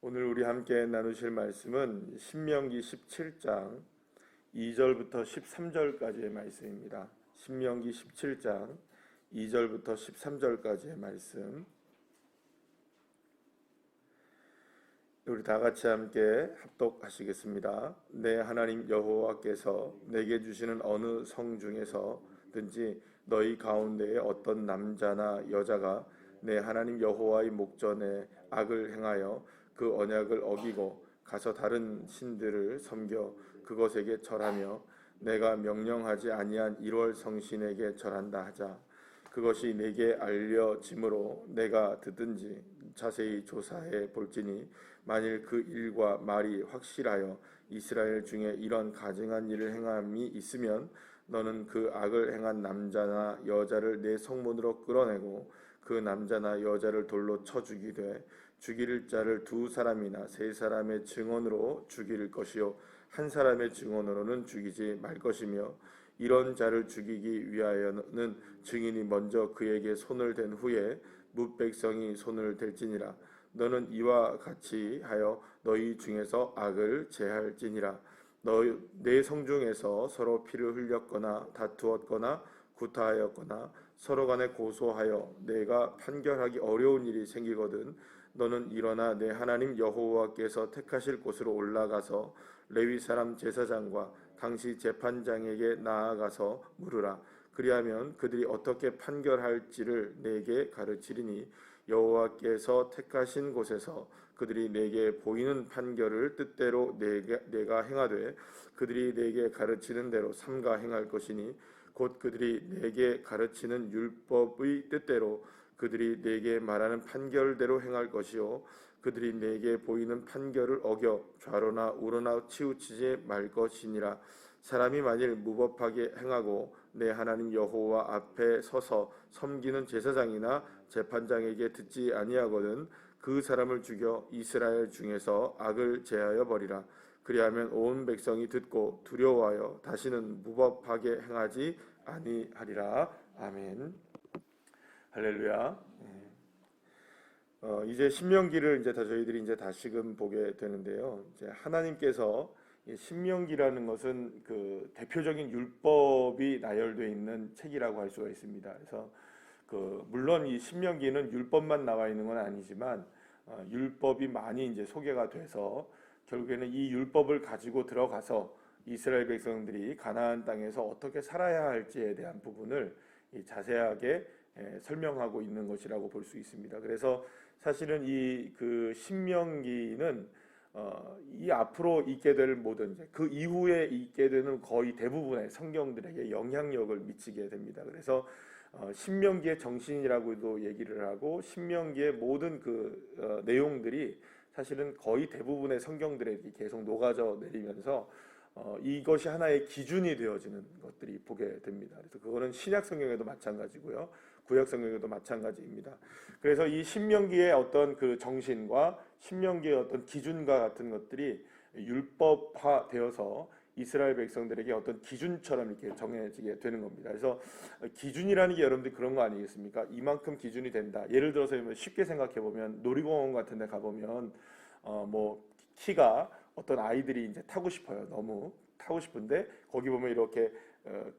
오늘 우리 함께 나누실 말씀은 신명기 17장 2절부터 13절까지의 말씀입니다. 신명기 17장 2절부터 13절까지의 말씀. 우리 다 같이 함께 합독하시겠습니다. 내 하나님 여호와께서 내게 주시는 어느 성 중에서든지 너희 가운데에 어떤 남자나 여자가 내 하나님 여호와의 목전에 악을 행하여 그 언약을 어기고 가서 다른 신들을 섬겨 그것에게 절하며 내가 명령하지 아니한 1월 성신에게 절한다 하자. 그것이 내게 알려짐으로 내가 듣든지 자세히 조사해 볼지니 만일 그 일과 말이 확실하여 이스라엘 중에 이런 가증한 일을 행함이 있으면 너는 그 악을 행한 남자나 여자를 내 성문으로 끌어내고 그 남자나 여자를 돌로 쳐 죽이되 죽일 자를 두 사람이나 세 사람의 증언으로 죽일 것이요. 한 사람의 증언으로는 죽이지 말 것이며 이런 자를 죽이기 위하여는 증인이 먼저 그에게 손을 댄 후에 뭇백성이 손을 댈지니라. 너는 이와 같이 하여 너희 중에서 악을 제할지니라. 너내 성중에서 서로 피를 흘렸거나 다투었거나 구타하였거나 서로 간에 고소하여 내가 판결하기 어려운 일이 생기거든 너는 일어나 내 하나님 여호와께서 택하실 곳으로 올라가서 레위 사람 제사장과 당시 재판장에게 나아가서 물으라. 그리하면 그들이 어떻게 판결할지를 내게 가르치리니 여호와께서 택하신 곳에서 그들이 내게 보이는 판결을 뜻대로 내게, 내가 행하되 그들이 내게 가르치는 대로 삼가 행할 것이니 곧 그들이 내게 가르치는 율법의 뜻대로 그들이 내게 말하는 판결대로 행할 것이요. 그들이 내게 보이는 판결을 어겨 좌로나 우로나 치우치지 말 것이니라. 사람이 만일 무법하게 행하고 내 하나님 여호와 앞에 서서 섬기는 제사장이나 재판장에게 듣지 아니하거든 그 사람을 죽여 이스라엘 중에서 악을 제하여 버리라. 그리하면 온 백성이 듣고 두려워하여 다시는 무법하게 행하지 아니하리라. 아멘 할렐루야 예. 어, 이제 신명기를 이제 다 저희들이 이제 다시금 보게 되는데요 이제 하나님께서 이 신명기라는 것은 그 대표적인 율법이 나열되어 있는 책이라고 할 수가 있습니다. 그래서 그 물론 이 신명기는 율법만 나와 있는 건 아니지만 어, 율법이 많이 이제 소개가 돼서 결국에는 이 율법을 가지고 들어가서 이스라엘 백성들이 가나안 땅에서 어떻게 살아야 할지에 대한 부분을 이 자세하게 에, 설명하고 있는 것이라고 볼 수 있습니다. 그래서 사실은 이 그 신명기는 어, 이 앞으로 있게 될 모든 그 이후에 있게 되는 거의 대부분의 성경들에게 영향력을 미치게 됩니다. 그래서 어, 신명기의 정신이라고도 얘기를 하고 신명기의 모든 그 어, 내용들이 사실은 거의 대부분의 성경들에게 계속 녹아져 내리면서 어, 이것이 하나의 기준이 되어지는 것들이 보게 됩니다. 그래서 그거는 신약 성경에도 마찬가지고요. 구약 성경에도 마찬가지입니다. 그래서 이 신명기의 어떤 그 정신과 신명기의 어떤 기준과 같은 것들이 율법화 되어서 이스라엘 백성들에게 어떤 기준처럼 이렇게 정해지게 되는 겁니다. 그래서 기준이라는 게 여러분들 그런 거 아니겠습니까? 이만큼 기준이 된다. 예를 들어서 쉽게 생각해 보면 놀이공원 같은 데 가보면 어 뭐 키가 어떤 아이들이 이제 타고 싶어요. 너무 타고 싶은데 거기 보면 이렇게 어,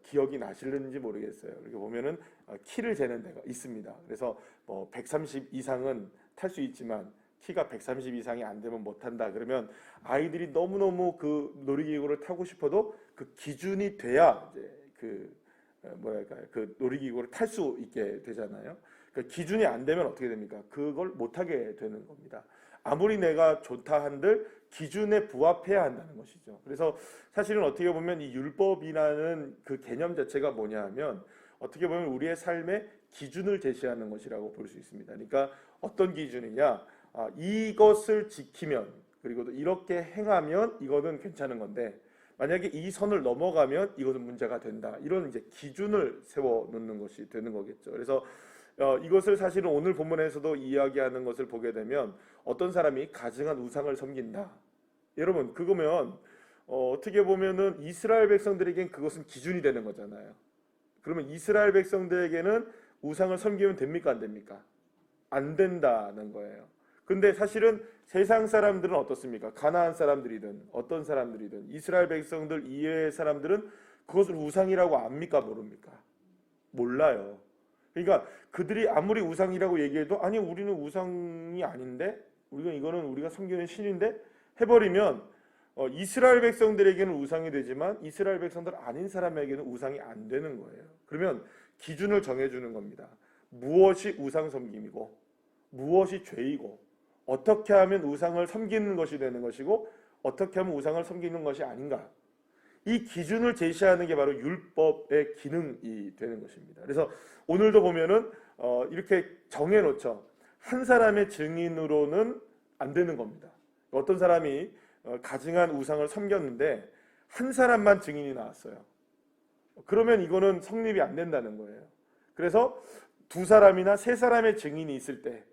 기억이 나실는지 모르겠어요. 이렇게 보면은 어, 키를 재는 데가 있습니다. 그래서 뭐 130 이상은 탈 수 있지만 키가 130 이상이 안 되면 못 탄다. 그러면 아이들이 너무너무 그 놀이기구를 타고 싶어도 그 기준이 돼야 이제 그 어, 뭐랄까요? 그 놀이기구를 탈 수 있게 되잖아요. 그 기준이 안 되면 어떻게 됩니까? 그걸 못 하게 되는 겁니다. 아무리 내가 좋다 한들 기준에 부합해야 한다는 것이죠. 그래서 사실은 어떻게 보면 이 율법이라는 그 개념 자체가 뭐냐 하면 어떻게 보면 우리의 삶의 기준을 제시하는 것이라고 볼 수 있습니다. 그러니까 어떤 기준이냐? 아, 이것을 지키면 그리고 이렇게 행하면 이거는 괜찮은 건데 만약에 이 선을 넘어가면 이것은 문제가 된다. 이런 이제 기준을 세워 놓는 것이 되는 거겠죠. 그래서 어, 이것을 사실은 오늘 본문에서도 이야기하는 것을 보게 되면 어떤 사람이 가증한 우상을 섬긴다. 여러분 그거면 어, 어떻게 보면은 이스라엘 백성들에겐 그것은 기준이 되는 거잖아요. 그러면 이스라엘 백성들에게는 우상을 섬기면 됩니까 안 됩니까? 안 된다는 거예요. 근데 사실은 세상 사람들은 어떻습니까? 가나안 사람들이든 어떤 사람들이든 이스라엘 백성들 이외의 사람들은 그것을 우상이라고 압니까 모릅니까? 몰라요. 그러니까 그들이 아무리 우상이라고 얘기해도 아니 우리는 우상이 아닌데 우리가 이거는 우리가 섬기는 신인데 해버리면 어, 이스라엘 백성들에게는 우상이 되지만 이스라엘 백성들 아닌 사람에게는 우상이 안 되는 거예요. 그러면 기준을 정해주는 겁니다. 무엇이 우상 섬김이고 무엇이 죄이고 어떻게 하면 우상을 섬기는 것이 되는 것이고 어떻게 하면 우상을 섬기는 것이 아닌가 이 기준을 제시하는 게 바로 율법의 기능이 되는 것입니다. 그래서 오늘도 보면은 어, 이렇게 정해놓죠. 한 사람의 증인으로는 안 되는 겁니다. 어떤 사람이 어, 가증한 우상을 섬겼는데 한 사람만 증인이 나왔어요. 그러면 이거는 성립이 안 된다는 거예요. 그래서 두 사람이나 세 사람의 증인이 있을 때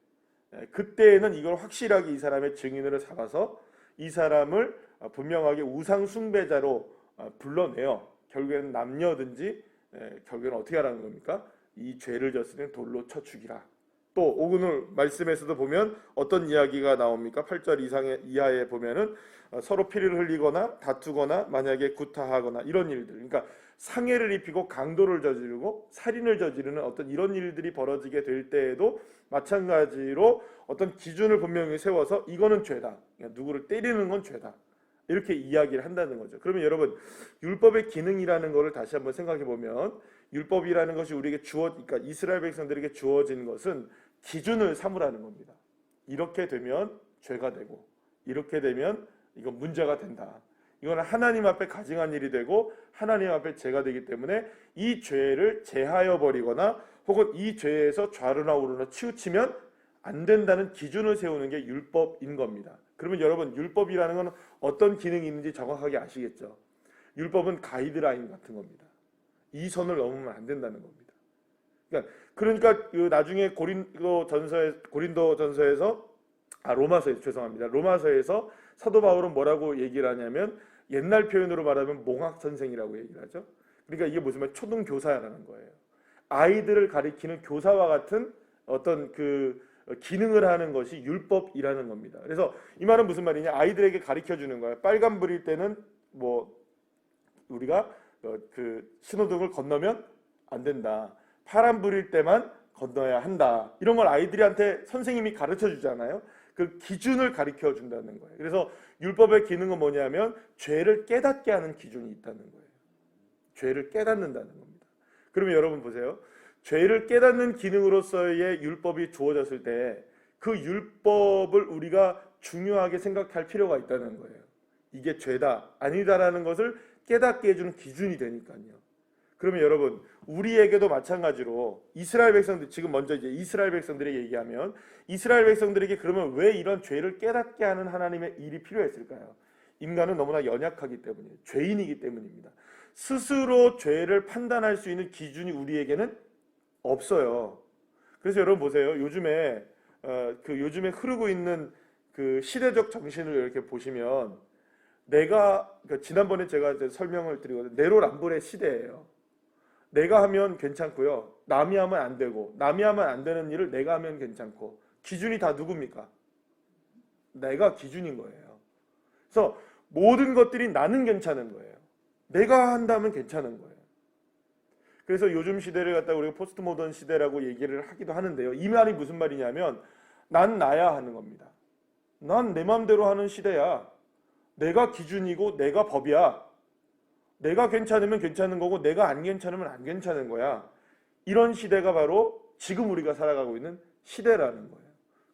에, 그때에는 이걸 확실하게 이 사람의 증인으로 잡아서 이 사람을 어, 분명하게 우상 숭배자로 어, 불러내요. 결국에는 남녀든지 에, 결국에는 어떻게 하라는 겁니까? 이 죄를 졌으니 돌로 쳐 죽이라. 또 오늘 말씀에서도 보면 어떤 이야기가 나옵니까? 8절 이상의 이하에 보면은 어, 서로 피를 흘리거나 다투거나 만약에 구타하거나 이런 일들. 그러니까 상해를 입히고 강도를 저지르고 살인을 저지르는 어떤 이런 일들이 벌어지게 될 때에도 마찬가지로 어떤 기준을 분명히 세워서 이거는 죄다. 그러니까 누구를 때리는 건 죄다. 이렇게 이야기를 한다는 거죠. 그러면 여러분 율법의 기능이라는 것을 다시 한번 생각해 보면 율법이라는 것이 우리에게 주어 그러니까 이스라엘 백성들에게 주어진 것은 기준을 삼으라는 겁니다. 이렇게 되면 죄가 되고 이렇게 되면 이건 문제가 된다. 이거는 하나님 앞에 가증한 일이 되고 하나님 앞에 죄가 되기 때문에 이 죄를 제하여 버리거나 혹은 이 죄에서 좌르나 우르나 치우치면 안 된다는 기준을 세우는 게 율법인 겁니다. 그러면 여러분 율법이라는 건 어떤 기능이 있는지 정확하게 아시겠죠? 율법은 가이드라인 같은 겁니다. 이 선을 넘으면 안 된다는 겁니다. 그러니까 그러니까 그 나중에 고린도 전서에 고린도 전서에서 아 로마서에 죄송합니다. 로마서에서 사도 바울은 뭐라고 얘기를 하냐면 옛날 표현으로 말하면 몽학 선생이라고 얘기를 하죠. 그러니까 이게 무슨 말 초등 교사라는 거예요. 아이들을 가리키는 교사와 같은 어떤 그 기능을 하는 것이 율법이라는 겁니다. 그래서 이 말은 무슨 말이냐? 아이들에게 가르쳐 주는 거예요. 빨간 불일 때는 뭐 우리가 어, 그 신호등을 건너면 안 된다. 파란 불일 때만 건너야 한다. 이런 걸 아이들한테 선생님이 가르쳐 주잖아요. 그 기준을 가르쳐 준다는 거예요. 그래서 율법의 기능은 뭐냐면 죄를 깨닫게 하는 기준이 있다는 거예요. 죄를 깨닫는다는 겁니다. 그러면 여러분 보세요. 죄를 깨닫는 기능으로서의 율법이 주어졌을 때 그 율법을 우리가 중요하게 생각할 필요가 있다는 거예요. 이게 죄다, 아니다라는 것을 깨닫게 해주는 기준이 되니까요. 그러면 여러분, 우리에게도 마찬가지로 이스라엘 백성들, 지금 먼저 이제 이스라엘 백성들에게 얘기하면 이스라엘 백성들에게 그러면 왜 이런 죄를 깨닫게 하는 하나님의 일이 필요했을까요? 인간은 너무나 연약하기 때문이에요. 죄인이기 때문입니다. 스스로 죄를 판단할 수 있는 기준이 우리에게는 없어요. 그래서 여러분 보세요. 요즘에 어, 그 요즘에 흐르고 있는 그 시대적 정신을 이렇게 보시면 내가 그러니까 지난번에 제가 설명을 드리거든요. 내로남불의 시대예요. 내가 하면 괜찮고요. 남이 하면 안 되고 남이 하면 안 되는 일을 내가 하면 괜찮고 기준이 다 누굽니까? 내가 기준인 거예요. 그래서 모든 것들이 나는 괜찮은 거예요. 내가 한다면 괜찮은 거예요. 그래서 요즘 시대를 갖다 우리가 포스트 모던 시대라고 얘기를 하기도 하는데요. 이 말이 무슨 말이냐면 난 나야 하는 겁니다. 난내 마음대로 하는 시대야. 내가 기준이고 내가 법이야. 내가 괜찮으면 괜찮은 거고 내가 안 괜찮으면 안 괜찮은 거야. 이런 시대가 바로 지금 우리가 살아가고 있는 시대라는 거예요.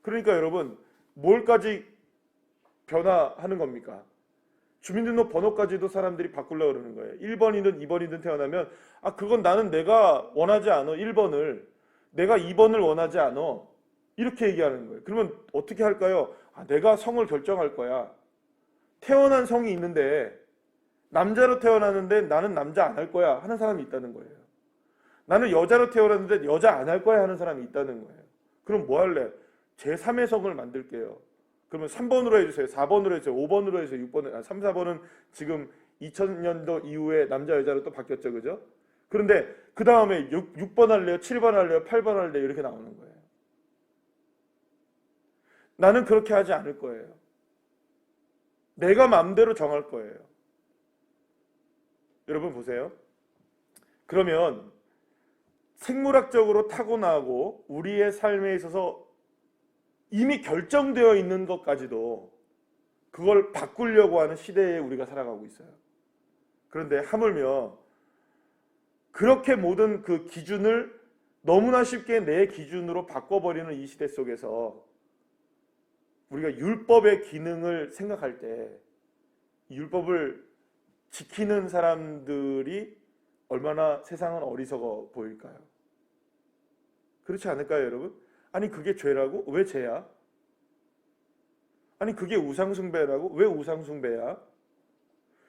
그러니까 여러분 뭘까지 변화하는 겁니까? 주민등록 번호까지도 사람들이 바꾸려고 그러는 거예요. 1번이든 2번이든 태어나면 아 그건 나는 내가 원하지 않아. 1번을 내가 2번을 원하지 않아. 이렇게 얘기하는 거예요. 그러면 어떻게 할까요? 아, 내가 성을 결정할 거야. 태어난 성이 있는데 남자로 태어났는데 나는 남자 안 할 거야 하는 사람이 있다는 거예요. 나는 여자로 태어났는데 여자 안 할 거야 하는 사람이 있다는 거예요. 그럼 뭐 할래? 제3의 성을 만들게요. 그러면 3번으로 해주세요. 4번으로 해주세요. 5번으로 해주세요. 6번, 아, 3, 4번은 지금 2000년도 이후에 남자, 여자로 또 바뀌었죠. 그죠? 그런데 그 다음에 6, 6번 할래요? 7번 할래요? 8번 할래요? 이렇게 나오는 거예요. 나는 그렇게 하지 않을 거예요. 내가 마음대로 정할 거예요. 여러분 보세요. 그러면 생물학적으로 타고나고 우리의 삶에 있어서 이미 결정되어 있는 것까지도 그걸 바꾸려고 하는 시대에 우리가 살아가고 있어요. 그런데 하물며 그렇게 모든 그 기준을 너무나 쉽게 내 기준으로 바꿔버리는 이 시대 속에서 우리가 율법의 기능을 생각할 때 율법을 지키는 사람들이 얼마나 세상은 어리석어 보일까요? 그렇지 않을까요, 여러분? 아니 그게 죄라고? 왜 죄야? 아니 그게 우상숭배라고? 왜 우상숭배야?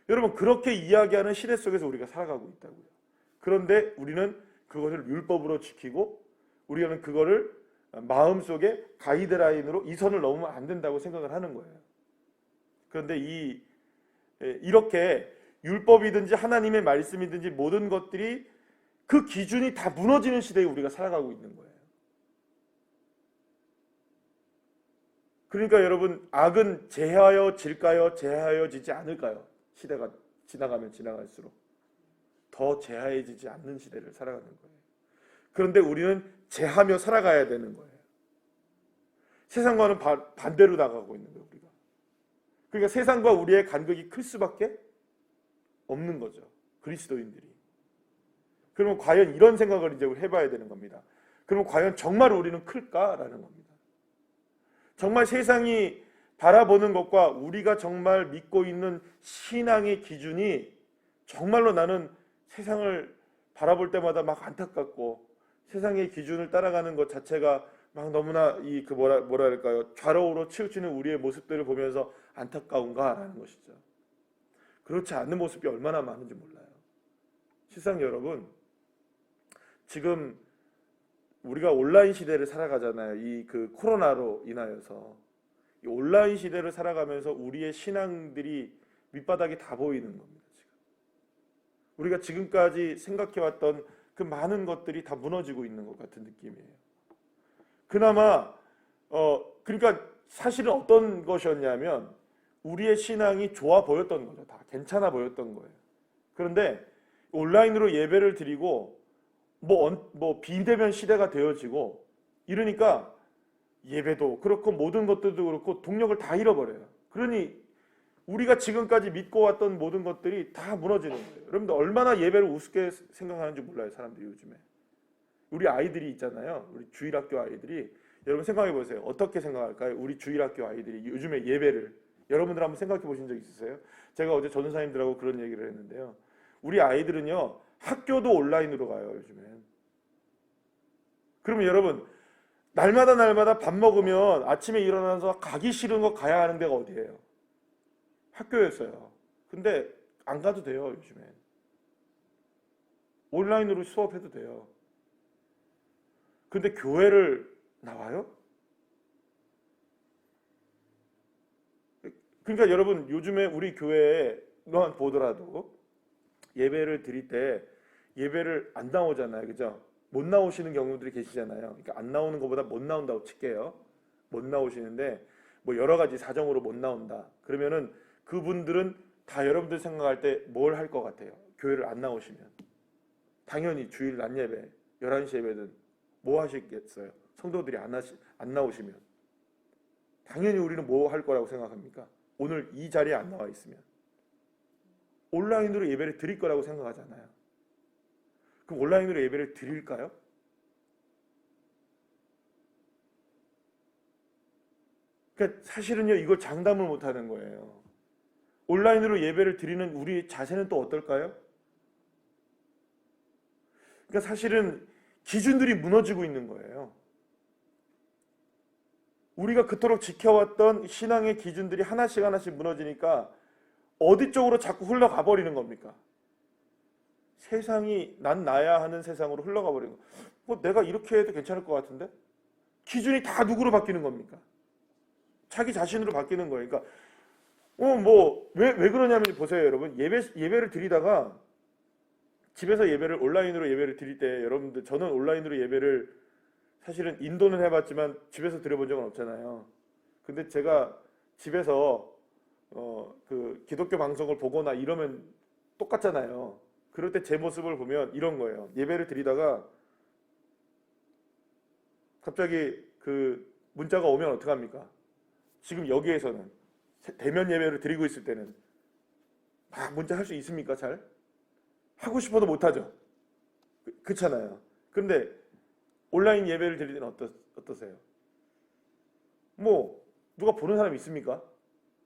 여러분 그렇게 이야기하는 시대 속에서 우리가 살아가고 있다고요. 그런데 우리는 그것을 율법으로 지키고 우리는 그거를 마음속에 가이드라인으로 이 선을 넘으면 안 된다고 생각을 하는 거예요. 그런데 이 이렇게 율법이든지 하나님의 말씀이든지 모든 것들이 그 기준이 다 무너지는 시대에 우리가 살아가고 있는 거예요. 그러니까 여러분 악은 제하여 질까요? 제하여 지지 않을까요? 시대가 지나가면 지나갈수록 더 제하해지지 않는 시대를 살아가는 거예요. 그런데 우리는 제하며 살아가야 되는 거예요. 세상과는 바, 반대로 나가고 있는 거예요, 우리가. 그러니까 세상과 우리의 간극이 클 수밖에 없는 거죠. 그리스도인들이. 그러면 과연 이런 생각을 이제 해봐야 되는 겁니다. 그러면 과연 정말 우리는 클까라는 겁니다. 정말 세상이 바라보는 것과 우리가 정말 믿고 있는 신앙의 기준이 정말로 나는 세상을 바라볼 때마다 막 안타깝고 세상의 기준을 따라가는 것 자체가 막 너무나 이 그 뭐라 뭐랄까요 좌로우로 치우치는 우리의 모습들을 보면서 안타까운가라는 것이죠. 그렇지 않는 모습이 얼마나 많은지 몰라요. 실상 여러분 지금 우리가 온라인 시대를 살아가잖아요. 이 그 코로나로 인하여서 이 온라인 시대를 살아가면서 우리의 신앙들이 밑바닥이 다 보이는 겁니다. 지금 우리가 지금까지 생각해왔던 그 많은 것들이 다 무너지고 있는 것 같은 느낌이에요. 그나마 어 그러니까 사실은 어떤 것이었냐면 우리의 신앙이 좋아 보였던 거죠. 다 괜찮아 보였던 거예요. 그런데 온라인으로 예배를 드리고 뭐, 뭐 비대면 시대가 되어지고 이러니까 예배도 그렇고 모든 것들도 그렇고 동력을 다 잃어버려요. 그러니 우리가 지금까지 믿고 왔던 모든 것들이 다 무너지는 거예요. 여러분들 얼마나 예배를 우습게 생각하는지 몰라요, 사람들이 요즘에. 우리 아이들이 있잖아요. 우리 주일학교 아이들이 여러분 생각해 보세요. 어떻게 생각할까요? 우리 주일학교 아이들이 요즘에 예배를 여러분들 한번 생각해 보신 적 있으세요? 제가 어제 전도사님들하고 그런 얘기를 했는데요. 우리 아이들은요. 학교도 온라인으로 가요, 요즘엔. 그러면 여러분 날마다 날마다 밥 먹으면 아침에 일어나서 가기 싫은 거 가야 하는 데가 어디예요? 학교였어요. 근데 안 가도 돼요, 요즘엔. 온라인으로 수업해도 돼요. 근데 교회를 나와요? 그러니까 여러분 요즘에 우리 교회에만 보더라도 예배를 드릴 때 예배를 안 나오잖아요. 그죠? 못 나오시는 경우들이 계시잖아요. 그러니까 안 나오는 것보다 못 나온다고 칠게요. 못 나오시는데 뭐 여러 가지 사정으로 못 나온다. 그러면은 그분들은 다 여러분들 생각할 때 뭘 할 것 같아요? 교회를 안 나오시면 당연히 주일 낮 예배, 11시 예배든 뭐 하시겠어요? 성도들이 안, 하시, 안 나오시면 당연히 우리는 뭐 할 거라고 생각합니까? 오늘 이 자리에 안 나와 있으면 온라인으로 예배를 드릴 거라고 생각하잖아요. 그럼 온라인으로 예배를 드릴까요? 그러니까 사실은요 이걸 장담을 못 하는 거예요. 온라인으로 예배를 드리는 우리 자세는 또 어떨까요? 그러니까 사실은 기준들이 무너지고 있는 거예요. 우리가 그토록 지켜왔던 신앙의 기준들이 하나씩 하나씩 무너지니까 어디 쪽으로 자꾸 흘러가 버리는 겁니까? 세상이 난 나야 하는 세상으로 흘러가 버리는 거. 뭐 내가 이렇게 해도 괜찮을 것 같은데? 기준이 다 누구로 바뀌는 겁니까? 자기 자신으로 바뀌는 거예요. 그러니까 어 뭐 왜 왜 그러냐면 보세요, 여러분. 예배 예배를 드리다가 집에서 예배를 온라인으로 예배를 드릴 때 여러분들 저는 온라인으로 예배를 사실은 인도는 해봤지만 집에서 드려본 적은 없잖아요. 근데 제가 집에서 어, 그 기독교 방송을 보거나 이러면 똑같잖아요. 그럴 때 제 모습을 보면 이런 거예요. 예배를 드리다가 갑자기 그 문자가 오면 어떡합니까? 지금 여기에서는 대면 예배를 드리고 있을 때는 막 문자 할 수 있습니까? 잘? 하고 싶어도 못 하죠. 그, 그렇잖아요. 근데 온라인 예배를 드릴 때는 어떠, 어떠세요? 뭐 누가 보는 사람 있습니까?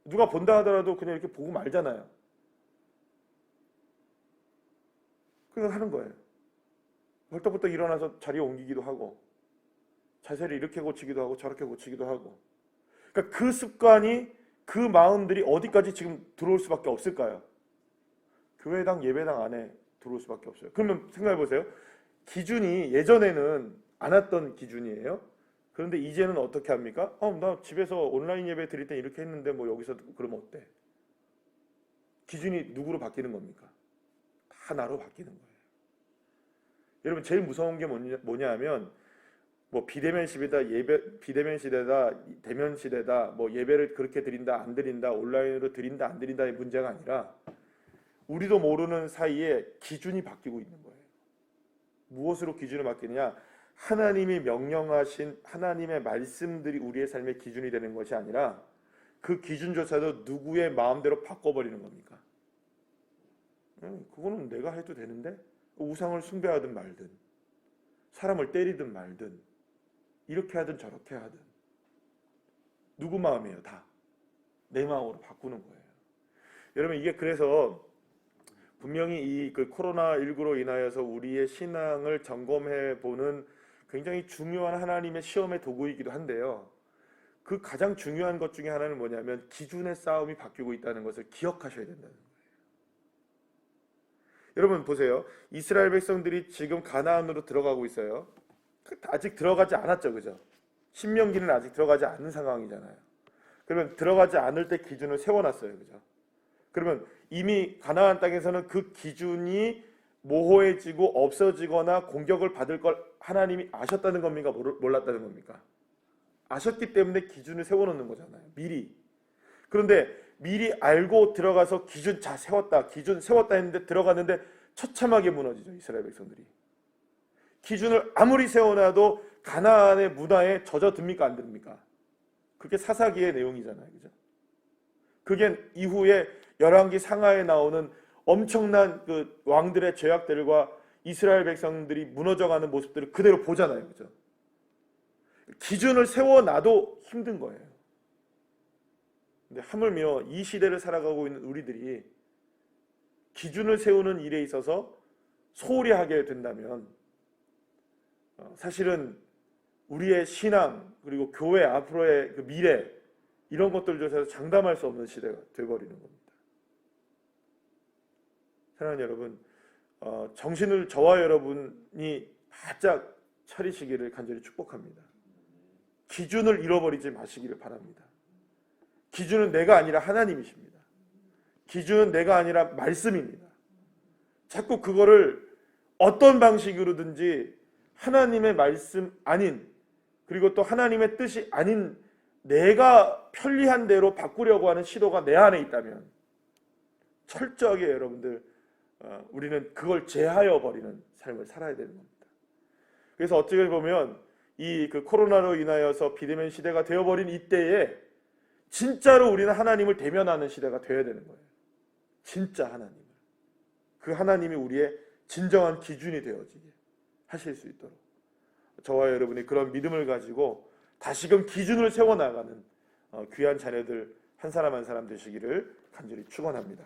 누가 본다 하더라도 그냥 이렇게 보고 말잖아요. 그냥 하는 거예요. 벌떡벌떡 일어나서 자리에 옮기기도 하고 자세를 이렇게 고치기도 하고 저렇게 고치기도 하고 그러니까 그 습관이 그 마음들이 어디까지 지금 들어올 수밖에 없을까요? 교회당 예배당 안에 들어올 수밖에 없어요. 그러면 생각해 보세요. 기준이 예전에는 안 왔던 기준이에요. 그런데 이제는 어떻게 합니까? 어, 나 집에서 온라인 예배 드릴 때 이렇게 했는데 뭐 여기서 그러면 어때? 기준이 누구로 바뀌는 겁니까? 다 나로 바뀌는 거예요. 여러분 제일 무서운 게 뭐냐, 하면 뭐 비대면 시대다 예배 비대면 시대다 대면 시대다 뭐 예배를 그렇게 드린다 안 드린다 온라인으로 드린다 안 드린다의 문제가 아니라 우리도 모르는 사이에 기준이 바뀌고 있는 거예요. 무엇으로 기준을 바뀌느냐? 하나님이 명령하신 하나님의 말씀들이 우리의 삶의 기준이 되는 것이 아니라 그 기준조차도 누구의 마음대로 바꿔버리는 겁니까? 음, 그거는 내가 해도 되는데 우상을 숭배하든 말든 사람을 때리든 말든 이렇게 하든 저렇게 하든 누구 마음이에요 다 내 마음으로 바꾸는 거예요. 여러분 이게 그래서 분명히 이 그 코로나 19로 인하여서 우리의 신앙을 점검해 보는 굉장히 중요한 하나님의 시험의 도구이기도 한데요. 그 가장 중요한 것 중에 하나는 뭐냐면 기준의 싸움이 바뀌고 있다는 것을 기억하셔야 된다는 거예요. 여러분 보세요. 이스라엘 백성들이 지금 가나안으로 들어가고 있어요. 아직 들어가지 않았죠, 그죠? 신명기는 아직 들어가지 않은 상황이잖아요. 그러면 들어가지 않을 때 기준을 세워놨어요, 그죠? 그러면 이미 가나안 땅에서는 그 기준이 모호해지고 없어지거나 공격을 받을 걸 하나님이 아셨다는 겁니까? 몰랐다는 겁니까? 아셨기 때문에 기준을 세워놓는 거잖아요. 미리. 그런데 미리 알고 들어가서 기준 자 세웠다, 기준 세웠다 했는데 들어갔는데 처참하게 무너지죠 이스라엘 백성들이. 기준을 아무리 세워놔도 가나안의 문화에 젖어듭니까 안 듭니까? 그게 사사기의 내용이잖아요, 그죠? 그게 이후에 열왕기 상하에 나오는 엄청난 그 왕들의 죄악들과 이스라엘 백성들이 무너져가는 모습들을 그대로 보잖아요, 그죠? 기준을 세워놔도 힘든 거예요. 근데 하물며 이 시대를 살아가고 있는 우리들이 기준을 세우는 일에 있어서 소홀히 하게 된다면 어, 사실은 우리의 신앙 그리고 교회 앞으로의 그 미래 이런 것들조차도 장담할 수 없는 시대가 되어버리는 겁니다. 사랑하는 여러분, 어, 정신을 저와 여러분이 바짝 차리시기를 간절히 축복합니다. 기준을 잃어버리지 마시기를 바랍니다. 기준은 내가 아니라 하나님이십니다. 기준은 내가 아니라 말씀입니다. 자꾸 그거를 어떤 방식으로든지 하나님의 말씀 아닌 그리고 또 하나님의 뜻이 아닌 내가 편리한 대로 바꾸려고 하는 시도가 내 안에 있다면 철저하게 여러분들 어, 우리는 그걸 제하여 버리는 삶을 살아야 되는 겁니다. 그래서 어떻게 보면 이 그 코로나로 인하여서 비대면 시대가 되어버린 이때에 진짜로 우리는 하나님을 대면하는 시대가 되어야 되는 거예요. 진짜 하나님을. 그 하나님이 우리의 진정한 기준이 되어지게 하실 수 있도록 저와 여러분이 그런 믿음을 가지고 다시금 기준을 세워나가는 어, 귀한 자녀들 한 사람 한 사람 되시기를 간절히 축원합니다.